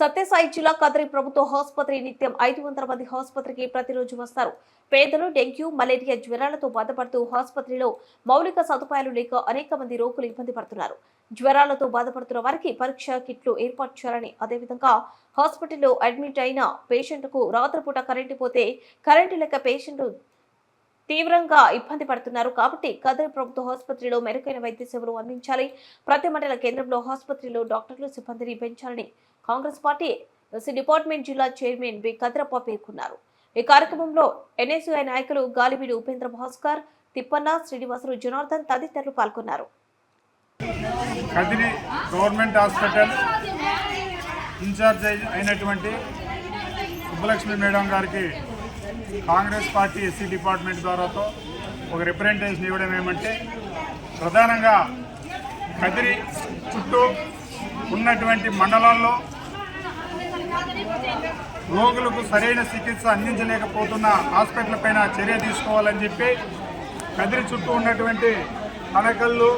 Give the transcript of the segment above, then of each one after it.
సత్యసాయి జిల్లా కదరి ప్రభుత్వ ఆసుపత్రి నిత్యం ఐదు వందల మంది ఆసుపత్రికి ప్రతిరోజు వస్తారు. పేదలు డెంగ్యూ మలేరియా జ్వరాలతో బాధపడుతూ ఆసుపత్రిలో మౌలిక సదుపాయాలు లేక అనేక మంది రోగులు ఇబ్బంది పడుతున్నారు. జ్వరాలతో బాధపడుతున్న వారికి పరీక్ష కిట్లు ఏర్పాటు చేయాలని అదేవిధంగా హాస్పిటల్లో అడ్మిట్ అయిన పేషెంట్కు రాత్రిపూట కరెంటు పోతే కరెంటు లేక పేషెంట్ తీవ్రంగా ఇబ్బంది పడుతున్నారు. కాబట్టి కదరి ప్రభుత్వ ఆసుపత్రిలో మెరుగైన వైద్య సేవలు అందించాలి. ప్రతి మండల కేంద్రంలో ఆసుపత్రిలో డాక్టర్లు సిబ్బందిని పెంచాలని కాంగ్రెస్ పార్టీ ఎస్సీ డిపార్ట్మెంట్ జిల్లా చైర్మన్ బి. కద్రప్ప పేర్కొన్నారు. ఈ కార్యక్రమంలో ఎన్ఎస్యుఐ నాయకులు గాలిబీడి ఉపేంద్ర భాస్కర్ తిప్పన్న శ్రీనివాసులు జనార్దన్ తదితరులు పాల్గొన్నారు. కదిరి గవర్నమెంట్ హాస్పిటల్ ఇన్ఛార్జ్ అయినటువంటి సుబ్బలక్ష్మి మేడం గారికి కాంగ్రెస్ పార్టీ ఎస్సీ డిపార్ట్మెంట్ ద్వారాతో ఒక రిప్రజెంటేషన్ ఇవ్వడం ఏమంటే ప్రధానంగా కదిరి చుట్టూ ఉన్నటువంటి మండలాల్లో రోగులకు సరైన చికిత్స అందించలేకపోతున్న హాస్పిటల్ పైన చర్య తీసుకోవాలని చెప్పి కదిరి చుట్టూ ఉన్నటువంటి కనకల్లు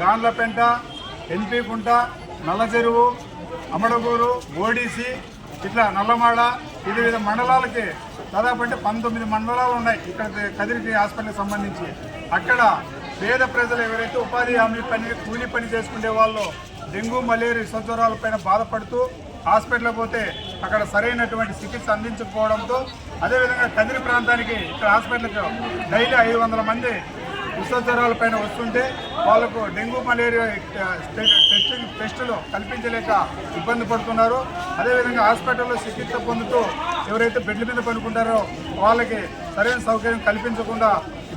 గాన్లపెంట ఎన్పీకుంట నల్లచెరువు అమడగూరు ఓడిసి ఇట్లా నల్లమాడ వివిధ మండలాలకి దాదాపు అంటే పంతొమ్మిది మండలాలు ఉన్నాయి ఇక్కడ కదిరికి హాస్పిటల్కి సంబంధించి. అక్కడ పేద ప్రజలు ఎవరైతే ఉపాధి హామీ పని కూలీ పని చేసుకునే వాళ్ళు డెంగ్యూ మలేరియా విషజ్వరాల పైన బాధపడుతూ హాస్పిటల్ పోతే అక్కడ సరైనటువంటి చికిత్స అందించకపోవడంతో అదేవిధంగా కదిరి ప్రాంతానికి ఇక్కడ హాస్పిటల్కి డైలీ ఐదు వందల మంది విషజ్వరాల పైన వస్తుంటే వాళ్ళకు డెంగ్యూ మలేరియా టెస్టింగ్ టెస్టులు కల్పించలేక ఇబ్బంది పడుతున్నారు. అదేవిధంగా హాస్పిటల్లో చికిత్స పొందుతూ ఎవరైతే బెడ్ల మీద పడుకుంటారో వాళ్ళకి సరైన సౌకర్యం కల్పించకుండా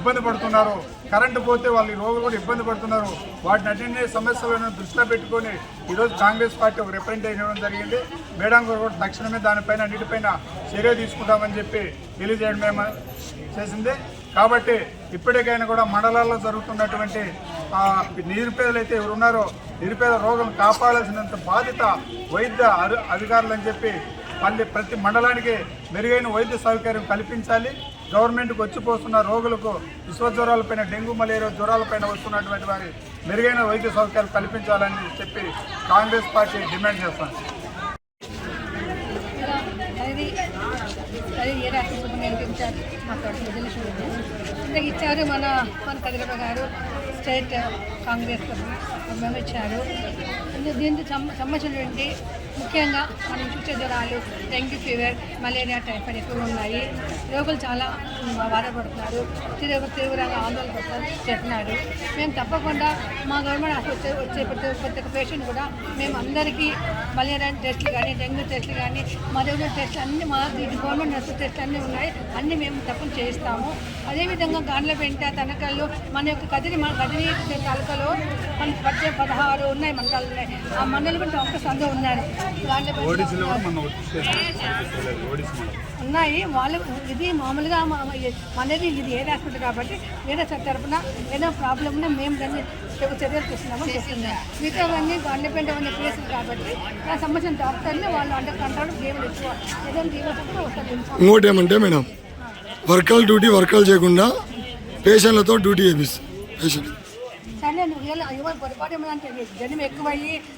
ఇబ్బంది పడుతున్నారు. కరెంటు పోతే వాళ్ళు ఈ రోగులు కూడా ఇబ్బంది పడుతున్నారు. వాటిని అన్నింటినీ సమస్యలను దృష్టిలో పెట్టుకొని ఈరోజు కాంగ్రెస్ పార్టీ ఒక రిప్రజెంటేషన్ ఇవ్వడం జరిగింది. మేడం గారు కూడా తక్షణమే దానిపైన అన్నిటిపైన చర్య తీసుకుంటామని చెప్పి తెలియజేయడం మేము చేసింది. కాబట్టి ఇప్పటికైనా కూడా మండలాల్లో జరుగుతున్నటువంటి నిరుపేదలు అయితే ఎవరు ఉన్నారో నిరుపేద రోగులను కాపాడాల్సినంత బాధ్యత వైద్య అధి- అధికారులు అని చెప్పి మళ్ళీ ప్రతి మండలానికి మెరుగైన వైద్య సౌకర్యం కల్పించాలి. గవర్నమెంట్కి వచ్చిపోతున్న రోగులకు విశ్వజ్వరాలపైన డెంగ్యూ మలేరియా జ్వరాలపైన వస్తున్నటువంటి వారి మెరుగైన వైద్య సౌకర్యాలు కల్పించాలని చెప్పి కాంగ్రెస్ పార్టీ డిమాండ్ చేస్తాను ఇచ్చారు ఇచ్చారు మన మన కదిరప్ప గారు స్టేట్ కాంగ్రెస్ మేము ఇచ్చారు. దీనికి సం- సంబంధించినటువంటి ముఖ్యంగా మనం చూసే జ్వరాలు డెంగ్యూ ఫీవర్ మలేరియా టైఫాయిడ్ ఎక్కువగా ఉన్నాయి. రోగులు చాలా బాధపడుతున్నారు. తీవ్ర తీవ్రంగా ఆందోళన పడుతున్నారు చెప్తున్నారు మేము తప్పకుండా మా గవర్నమెంట్ హాస్పిటల్ వచ్చే ప్రతి ప్రతి ఒక్క పేషెంట్ కూడా మేము అందరికీ మలేరియా టెస్టులు కానీ డెంగ్యూ టెస్ట్లు కానీ మలేరియా టెస్ట్లు అన్నీ మా గవర్నమెంట్ నర్సు టెస్ట్లు అన్నీ ఉన్నాయి. అన్నీ మేము తప్పని చేయిస్తాము అదేవిధంగా గాండ్లపెంట తనకల్లో మన యొక్క కదిరి మన కదిరి తాలూకాలో మన పద్దె పదహారు ఉన్నాయి మండలాలు ఉన్నాయి. ఆ మండలం కూడా డాక్టర్స్ అందరూ ఉన్నారు. ఉన్నాయి. వాళ్ళు ఇది మామూలుగా మనది ఇది ఏ హాస్పిటల్ కాబట్టి వేరే సార్ తరపున ఏదో ప్రాబ్లం ఉన్నా మేము దాన్ని చర్యలు తీసుకున్నామని చెప్తున్నాం మిగతావన్నీ గవర్నమెంట్ అనే ప్లేసులు కాబట్టి దానికి సంబంధించిన డాక్టర్ని వాళ్ళు అండర్ కంట్రోల్ గేమ్లు ఎక్కువ. ఏదైనా ఇంకోటి ఏమంటే మేడం వర్కర్లు డ్యూటీ వర్కర్లు చేయకుండా పేషెంట్లతో డ్యూటీ చేపిస్తాం పేషెంట్. సరే నువ్వు ఎవరు పొరపాటు ఏమంటే జనం ఎక్కువయ్యి